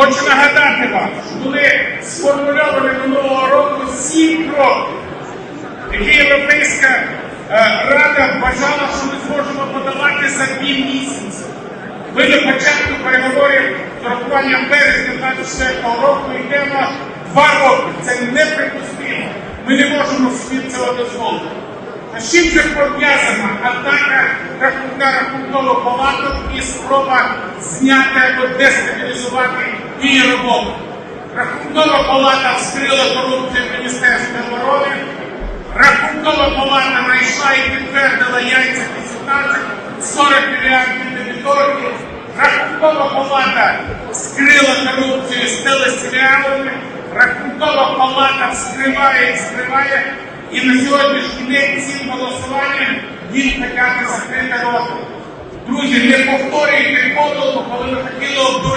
Хочу нагадати вам, що були сформульовані минулого року сім кроків, які Європейська е, Рада вважала, що ми зможемо подавати за дві місяці. Ми до початку переговорів з урахуванням березня 24 року йдемо два роки. Це неприпустимо. Ми не можемо собі цього дозволити. А з чим це пов'язана атака рахунка рахункового палату і спроба зняти або дестабілізувати роботу? Рахункова палата вскрила корупцію в Міністерстві оборони. Рахункова палата знайшла і підтвердила яйця 18, 40 мільярдів дебіторів. Рахункова палата скрила корупцію з телесеріалами. Рахункова палата вскриває і скриває. І на сьогоднішній день цим голосуванням їм така закрита рота. Друзі, не повторюйте помилку, коли ви хотіли європейську.